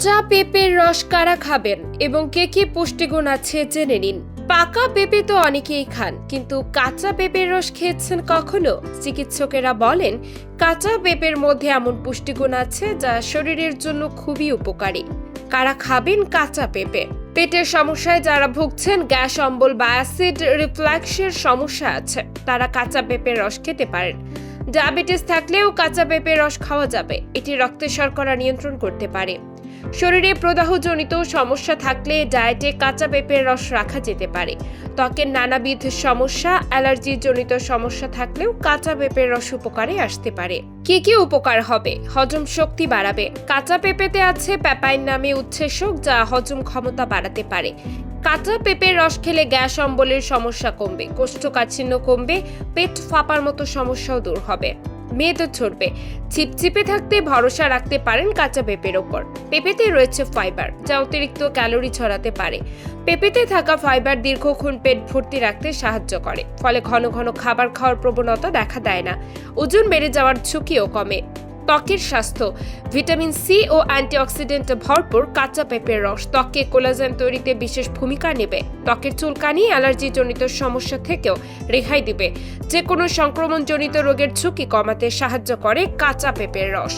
কাঁচা পেঁপের রস কারা খাবেন এবং কে কি পুষ্টিগুণ আছে জেনে নিন। পাকা পেঁপে তো অনেকেই খান, কিন্তু কাঁচা পেঁপের রস খেয়েছেন কখনো? চিকিৎসকেরা বলেন, কাঁচা পেঁপের মধ্যে এমন পুষ্টিগুণ আছে যা শরীরের জন্য খুবই উপকারী। কারা খাবেন কাঁচা পেঁপে? পেটের সমস্যায় যারা ভুগছেন, গ্যাস, অম্বল বা অ্যাসিড রিফ্লাক্সের সমস্যা আছে। তারা কাঁচা পেঁপের রস খেতে পারেন। ডায়াবেটিস থাকলেও কাঁচা পেঁপের রস খাওয়া যাবে। এটি রক্তে শর্করা নিয়ন্ত্রণ করতে পারে। শরীরে প্রদাহজনিত সমস্যা থাকলে ডায়েটে কাঁচা পেঁপের রস রাখা যেতে পারে। ত্বকের নানাবিধ সমস্যা অ্যালার্জি জনিত সমস্যা থাকলেও কাঁচা পেঁপের রস উপকারে আসতে পারে। কি কি উপকার হবে? হজম শক্তি বাড়াবে। কাঁচা পেঁপেতে আছে প্যাপাইন নামে উচ্ছেসক যা হজম ক্ষমতা বাড়াতে পারে। কাঁচা পেঁপের রস খেলে গ্যাস অম্বলের সমস্যা কমবে, কোষ্ঠকাঠিন্য কমবে, পেট ফাঁপার মতো সমস্যাও দূর হবে। মেদ ছড়বে। ছিপছিপে থাকতে ভরসা রাখতে পারেন কাঁচা পেঁপের ওপর। পেঁপেতে রয়েছে ফাইবার, যা অতিরিক্ত ক্যালোরি ছড়াতে পারে। পেঁপেতে থাকা ফাইবার দীর্ঘক্ষণ পেট ভর্তি রাখতে সাহায্য করে, ফলে ঘন ঘন খাবার খাওয়ার প্রবণতা দেখা দেয় না। ওজন বেড়ে যাওয়ার ঝুঁকিও কমে। ত্বকের স্বাস্থ্য। ভিটামিন সি ও অ্যান্টিঅক্সিডেন্টে ভরপুর কাঁচা পেঁপের রস। ত্বকে কোলাজেন তৈরিতে বিশেষ ভূমিকা নেবে। ত্বকের চুলকানি অ্যালার্জিজনিত সমস্যা থেকেও রেহাই দিবে। যে কোনো সংক্রমণজনিত রোগের ঝুঁকি কমাতে সাহায্য করে কাঁচা পেঁপের রস।